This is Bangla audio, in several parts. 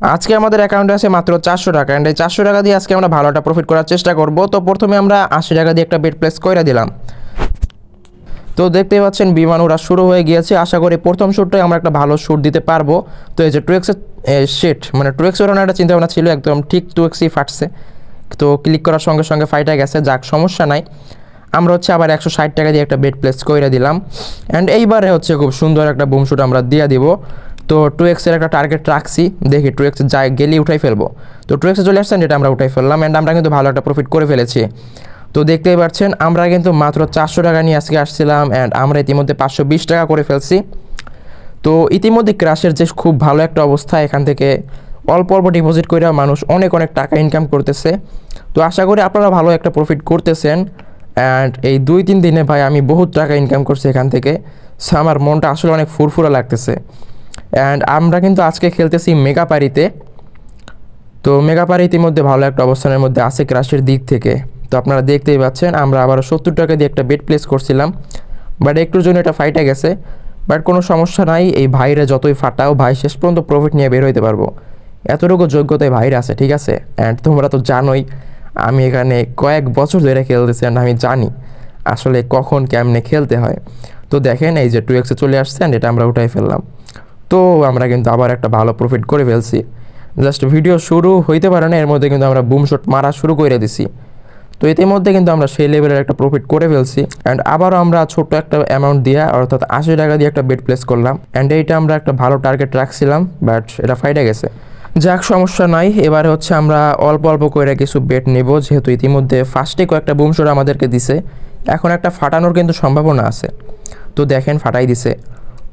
আজকে আমাদের অ্যাকাউন্টে আছে মাত্র চারশো টাকা অ্যান্ড এই চারশো টাকা দিয়ে আজকে আমরা ভালো একটা প্রফিট করার চেষ্টা করব। তো প্রথমে আমরা আশি টাকা দিয়ে একটা বেড প্লেস করে দিলাম। তো দেখতেই পাচ্ছেন, বিমান ওরা শুরু হয়ে গিয়েছে। আশা করি প্রথম শ্যুটটাই আমরা একটা ভালো শ্যুট দিতে পারব। তো এই যে টু এক্সের শেট মানে টু এক্স ওরানোর একটা চিন্তাভাবনা ছিল, একদম ঠিক টু এক্সই ফাটছে। তো ক্লিক করার সঙ্গে সঙ্গে ফাইটা গেছে, যাক, সমস্যা নাই। আমরা হচ্ছে আবার একশো ষাট টাকা দিয়ে একটা বেড প্লেস করে দিলাম। অ্যান্ড এইবারে হচ্ছে খুব সুন্দর একটা বুম শ্যুট আমরা দিয়ে দিব। তো টু এক্সের একটা টার্গেট রাখছি, দেখি টু এক্সে যাই গেলেই উঠাই ফেলব। তো টু এক্সে চলে আসছেন যেটা আমরা উঠাই ফেললাম অ্যান্ড আমরা কিন্তু ভালো একটা প্রফিট করে ফেলেছি। তো দেখতেই পাচ্ছেন, আমরা কিন্তু মাত্র চারশো টাকা নিয়ে আজকে আসছিলাম অ্যান্ড আমরা ইতিমধ্যে পাঁচশো বিশ টাকা করে ফেলছি। তো ইতিমধ্যে ক্রাশের যে খুব ভালো একটা অবস্থা, এখান থেকে অল্প অল্প ডিপোজিট করে মানুষ অনেক অনেক টাকা ইনকাম করতেছে। তো আশা করি আপনারা ভালো একটা প্রফিট করতেছেন অ্যান্ড এই দুই তিন দিনে ভাই আমি বহুত টাকা ইনকাম করছি এখান থেকে। সো আমার মনটা আসলে অনেক ফুরফুরা লাগতেছে। অ্যান্ড আমরা কিন্তু আজকে খেলতেছি মেগাপারিতে তো মেগাপারি ইতিমধ্যে ভালো একটা অবস্থানের মধ্যে আছে ক্রাশের দিক থেকে। তো আপনারা দেখতেই পাচ্ছেন, আমরা আবার সত্তর টাকা দিয়ে একটা বেড প্লেস করছিলাম। বাট একটুর জন্য এটা ফাইটে গেছে। বাট কোনো সমস্যা নাই, এই ভাইরা যতই ফাটাও, ভাই শেষ পর্যন্ত প্রফিট নিয়ে বের হইতে পারব। এতটুকু যোগ্যতায় ভাইরা আছে, ঠিক আছে? অ্যান্ড তোমরা তো জানোই, আমি এখানে কয়েক বছর ধরে খেলতেছি অ্যান্ড আমি জানি আসলে কখন কেমনে খেলতে হয়। তো দেখেন এই যে টু এক্সে চলে আসছে অ্যান্ড এটা আমরা উঠাই ফেললাম। তো আমরা কিন্তু আবার একটা ভালো প্রফিট করে ফেলছি। জাস্ট ভিডিও শুরু হইতে পারে না, এর মধ্যে কিন্তু আমরা বুম শট মারা শুরু করে দিছি। তো ইতিমধ্যে কিন্তু আমরা সেই লেভেলের একটা প্রফিট করে ফেলছি। অ্যান্ড আবারও আমরা ছোট্ট একটা অ্যামাউন্ট দিয়ে, অর্থাৎ আশি টাকা দিয়ে একটা বেড প্লেস করলাম। অ্যান্ড এইটা আমরা একটা ভালো টার্গেট রাখছিলাম বাট এটা ফাইটে গেছে। যাক, সমস্যা নাই। এবারে হচ্ছে আমরা অল্প অল্প করে কিছু বেড নেব, যেহেতু ইতিমধ্যে ফার্স্টে কয়েকটা বুম শট আমাদেরকে দিছে। এখন একটা ফাটানোর কিন্তু সম্ভাবনা আছে। তো দেখেন, ফাটাই দিছে।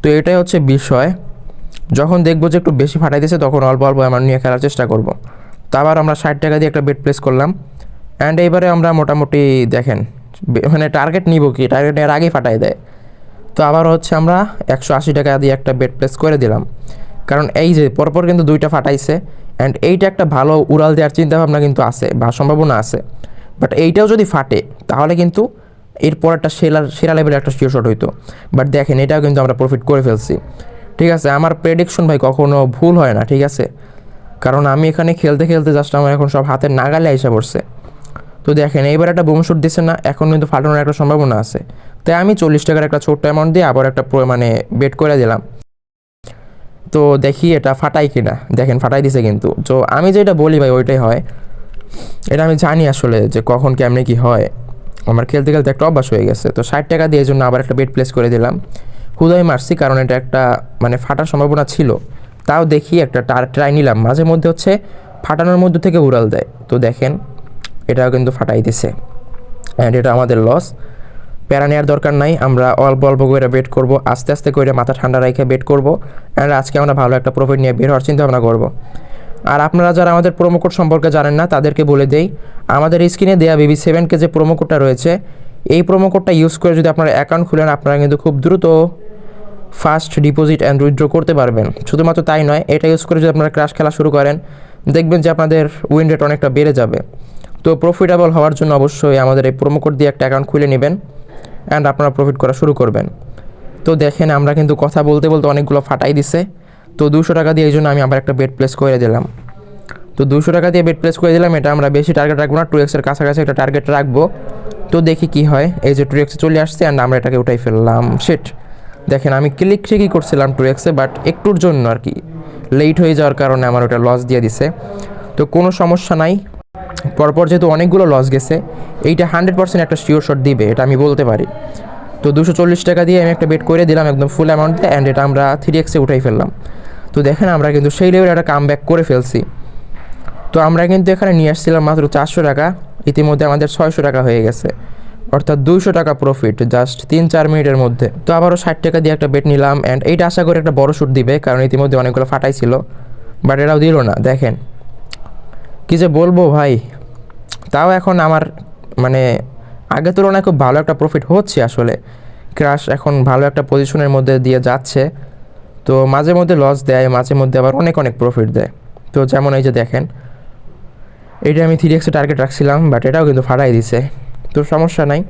তো এটাই হচ্ছে বিষয়। যখন দেখব যে একটু বেশি ফাটাই দিয়েছে তখন অল্প অল্প অ্যামাউন্ট নিয়ে খেলার চেষ্টা করব। তো আবার আমরা ষাট টাকা দিয়ে একটা বেড প্লেস করলাম। অ্যান্ড এইবারে আমরা মোটামুটি দেখেন মানে টার্গেট নিব কি? টার্গেট এর আগেই ফাটাই দেয়। তো আবার হচ্ছে আমরা একশো আশি টাকা দিয়ে একটা বেড প্লেস করে দিলাম। কারণ এই যে পরপর কিন্তু দুইটা ফাটাইছে। অ্যান্ড এইটা একটা ভালো উড়াল দেওয়ার চিন্তাভাবনা কিন্তু আছে বা সম্ভাবনা আছে। বাট এইটাও যদি ফাটে, তাহলে কিন্তু এরপর একটা সেরা সেরা লেভেলের একটা শিওর শট হইতো। বাট দেখেন, এটাও কিন্তু আমরা প্রফিট করে ফেলছি। ঠিক আছে? আমার প্রেডিকশন ভাই কখনো ভুল হয় না, ঠিক আছে? কারণ আমি এখানে খেলতে খেলতে জাস্ট আমার এখন সব হাতের নাগালে এসে পড়ছে। তো দেখেন, এইবার একটা বোম দিচ্ছে না, এখন কিন্তু ফাটানোর একটা সম্ভাবনা আছে। তাই আমি চল্লিশ টাকার একটা ছোট্ট অ্যামাউন্ট দিয়ে আবার একটা মানে বেট করে দিলাম। তো দেখি এটা ফাটাই কিনা। দেখেন ফাটাই দিছে কিন্তু। তো আমি যেটা বলি ভাই, ওইটাই হয়। এটা আমি জানি আসলে যে কখন, কেমনে কি হয়। আমার খেলতে খেলতে একটা অভ্যাস হয়ে গেছে। তো ষাট টাকা দিয়ে জন্য আবার একটা বেড প্লেস করে দিলাম। হুদাই মারছি কারণ এটা একটা মানে ফাটার সম্ভাবনা ছিল। তাও দেখি একটা ট্রাই নিলাম। মাঝে মধ্যে হচ্ছে ফাটানোর মধ্যে থেকে উড়াল দেয়। তো দেখেন, এটাও কিন্তু ফাটাই দিছে অ্যান্ড এটা আমাদের লস প্যারা নেওয়ার দরকার নাই। আমরা অল্প অল্প করে বেট করব। আস্তে আস্তে করে মাথা ঠান্ডা রেখে বেট করব। অ্যান্ড আজকে আমরা ভালো একটা প্রফিট নিয়ে বের হওয়ার চিন্তা ভাবনা করব। আর আপনারা যারা আমাদের প্রোমো কোড সম্পর্কে জানেন না, তাদেরকে বলে দেই, আমাদের স্ক্রিনে দেয়া বিবি সেভেনকে যে প্রোমো কোডটা রয়েছে, এই প্রোমো কোডটা ইউজ করে যদি আপনারা অ্যাকাউন্ট খুলেন, আপনারা কিন্তু খুব দ্রুত ফাস্ট ডিপোজিট অ্যান্ড উইথড্র করতে পারবেন। শুধুমাত্র তাই নয়, এটা ইউজ করে যদি আপনারা ক্রাশ খেলা শুরু করেন, দেখবেন যে আপনাদের উইন রেট অনেকটা বেড়ে যাবে। তো প্রফিটেবল হওয়ার জন্য অবশ্যই আমাদের এই প্রোমো কোড দিয়ে একটা অ্যাকাউন্ট খুলে নেবেন অ্যান্ড আপনারা প্রফিট করা শুরু করবেন। তো দেখেন, আমরা কিন্তু কথা বলতে বলতে অনেকগুলো ফাটাই দিছে। তো দুশো টাকা দিয়ে এই জন্য আমি আবার একটা বেড প্লেস করে দিলাম। তো দুশো টাকা দিয়ে বেড প্লেস করে দিলাম, এটা আমরা বেশি টার্গেট রাখব না টু এক্সের কাছাকাছি একটা টার্গেট রাখব। তো দেখি কি হয়, এই যে টু এক্সে চলে আসছে অ্যান্ড আমরা এটাকে উঠাই ফেললাম সেট দেখেন, আমি ক্লিক ঠিকই করছিলাম টু এক্সে বাট একটুর জন্য আর কি। লেট হয়ে যাওয়ার কারণে আমার ওটা লস দিয়ে দিছে। তো কোনো সমস্যা নাই। পরপর যেহেতু অনেকগুলো লস গেছে, এইটা হান্ড্রেড পার্সেন্ট একটা শিওর শট দিবে, এটা আমি বলতে পারি। তো দুশো চল্লিশ টাকা দিয়ে আমি একটা বেট করে দিলাম একদম ফুল অ্যামাউন্ট অ্যান্ড এটা আমরা থ্রি এক্সে উঠাই ফেললাম। তো দেখেন, আমরা কিন্তু সেই লেভেলে একটা কাম ব্যাক করে ফেলছি। তো আমরা কিন্তু এখানে নিয়ে আসছিলাম মাত্র চারশো টাকা, ইতিমধ্যে আমাদের ছয়শো টাকা হয়ে গেছে। অর্থাৎ দুইশো টাকা প্রফিট জাস্ট তিন চার মিনিটের মধ্যে। তো আবারও ষাট টাকা দিয়ে একটা বেট নিলাম অ্যান্ড এইটা আশা করে একটা বড় শ্যুট দিবে, কারণ ইতিমধ্যে অনেকগুলো ফাটাই ছিল বাট এটাও দিল না, দেখেন। কী যে বলব ভাই, তাও এখন আমার মানে আগের তুলনায় খুব ভালো একটা প্রফিট হচ্ছে আসলে। ক্রাশ এখন ভালো একটা পজিশনের মধ্যে দিয়ে যাচ্ছে। তো মাঝে মধ্যে লস দেয়, মাঝে মধ্যে আবার অনেক অনেক প্রফিট দেয়। তো যেমন এই যে দেখেন এটা আমি থ্রি এক্সে টার্গেট রাখছিলাম বাট এটাও কিন্তু ফাটাই দিছে। তো সমস্যা নাই।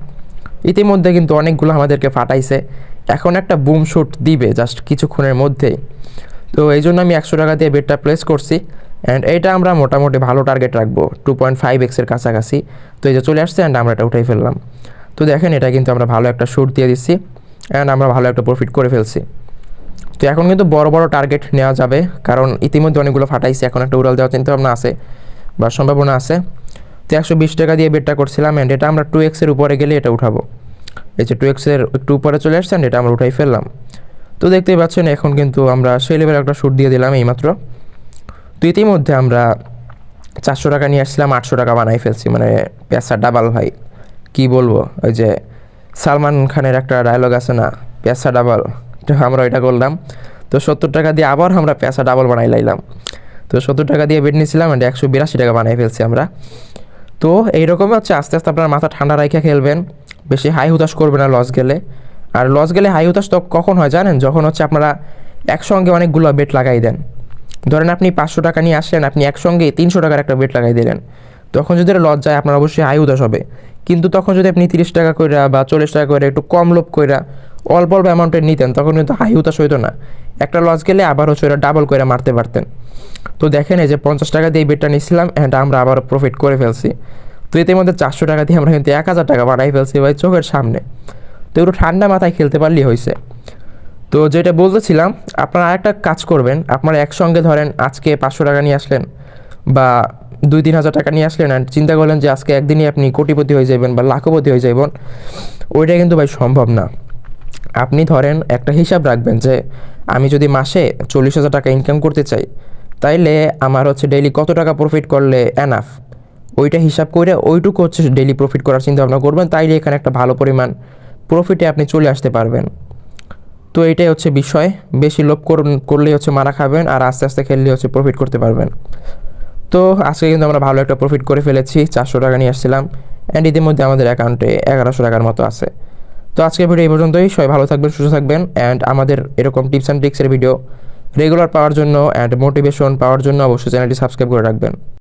ইতিমধ্যে কিন্তু অনেকগুলো আমাদেরকে ফাটাইছে। এখন একটা বুম শুট দিবে জাস্ট কিছুক্ষণের মধ্যেই। তো এই জন্য আমি একশো টাকা দিয়ে বেডটা প্লেস করছি। অ্যান্ড এটা আমরা মোটামুটি ভালো টার্গেট রাখব টু পয়েন্ট ফাইভ এক্সের কাছাকাছি। তো এই যে চলে আসছে অ্যান্ড আমরা এটা উঠাই ফেললাম। তো দেখেন এটা কিন্তু আমরা ভালো একটা শুট দিয়ে দিচ্ছি। অ্যান্ড আমরা ভালো একটা প্রফিট করে ফেলছি। তো এখন কিন্তু বড় বড় টার্গেট নেওয়া যাবে। কারণ ইতিমধ্যে অনেকগুলো ফাটাইছি, এখন একটা উড়াল দেওয়ার চিন্তা ভাবনা আছে বা সম্ভাবনা আছে। তো একশো বিশ টাকা দিয়ে বেডটা করছিলাম অ্যান্ড এটা আমরা টু এক্সের উপরে গেলে এটা উঠাবো। এই যে টু এক্সের একটু উপরে চলে আসছে এটা আমরা উঠাই ফেললাম। তো দেখতেই পাচ্ছেন এখন কিন্তু আমরা সেই লেভেল একটা শ্যুট দিয়ে দিলাম এইমাত্র। তো ইতিমধ্যে আমরা চারশো টাকা নিয়ে আসছিলাম, আটশো টাকা বানাই ফেলছি মানে পেঁচা ডাবাল ভাই। কি বলব? ওই যে সালমান খানের একটা ডায়লগ আছে না পেঁচা ডাবল তো আমরা ওইটা করলাম। তো সত্তর টাকা দিয়ে আবার আমরা পেঁচা ডাবল বানাই লাইলাম। তো সত্তর টাকা দিয়ে বেড নিয়েছিলাম and একশো বিরাশি টাকা বানাই ফেলছি আমরা। তো এইরকম হচ্ছে আস্তে আস্তে আপনার মাথা ঠান্ডা রাখে খেলবেন। বেশি হাই হুতাশ করবে না লস গেলে। আর লস গেলে হাই হুতাশ তো কখন হয় জানেন? যখন হচ্ছে আপনারা একসঙ্গে অনেকগুলো বেট লাগাই দেন। ধরেন আপনি পাঁচশো টাকা নিয়ে আসলেন, আপনি একসঙ্গে তিনশো টাকার একটা বেট লাগাই দিলেন। তখন যদি লস যায় আপনার অবশ্যই হাই উদাস হবে। কিন্তু তখন যদি আপনি তিরিশ টাকা কইরা বা চল্লিশ টাকা করে একটু কম লোভ কইরা অল্প অল্প অ্যামাউন্টের নিতেন, তখন কিন্তু হাই উদাস হইতো না। একটা লস গেলে আবার হচ্ছে ওরা ডাবল করে মারতে পারতেন। তো দেখেন এই যে পঞ্চাশ টাকা দিয়ে বেটটা নিয়েছিলাম অ্যান্ড আমরা আবার প্রফিট করে ফেলছি। তো এতে মধ্যে চারশো টাকা দিয়ে আমরা কিন্তু এক হাজার টাকা বাড়াই ফেলছি ভাই চোখের সামনে। তো একটু ঠান্ডা মাথায় খেলতে পারলেই হয়েছে। তো যেটা বলতেছিলাম, আপনারা আরেকটা কাজ করবেন, আপনারা একসঙ্গে ধরেন আজকে পাঁচশো টাকা নিয়ে আসলেন, বা দুই তিন হাজার টাকা নিয়ে আসলেন আর চিন্তা করলেন যে আজকে একদিনই আপনি কোটিপতি হয়ে যাবেন বা লাখপতি হয়ে যাবেন, ওইটা কিন্তু ভাই সম্ভব না। আপনি ধরেন একটা হিসাব রাখবেন যে আমি যদি মাসে চল্লিশ হাজার টাকা ইনকাম করতে চাই, তাইলে আমার হচ্ছে ডেইলি কত টাকা প্রফিট করলে এনাফ ওইটা হিসাব করে ওইটুকু হচ্ছে ডেইলি প্রফিট করার চিন্তা ভাবনা করবেন, তাইলে এখানে একটা ভালো পরিমাণ প্রফিটে আপনি চলে আসতে পারবেন। তো এটাই হচ্ছে বিষয়, বেশি লোভ করলেই হচ্ছে মারা খাবেন আর আস্তে আস্তে খেললে হচ্ছে প্রফিট করতে পারবেন। তো আজকে কিন্তু আমরা ভালো একটা প্রফিট করে ফেলেছি, চারশো টাকা নিয়ে আসছিলাম অ্যান্ড ইতিমধ্যে আমাদের অ্যাকাউন্টে এগারোশো টাকার মতো আছে। তো আজকের ভিডিও এই পর্যন্তই। সবাই ভালো থাকবেন, সুস্থ থাকবেন অ্যান্ড আমাদের এরকম টিপস অ্যান্ড ট্রিক্সের ভিডিও রেগুলার পাওয়ার জন্য অ্যান্ড মোটিভেশন পাওয়ার জন্য অবশ্যই চ্যানেলটি সাবস্ক্রাইব করে রাখবেন।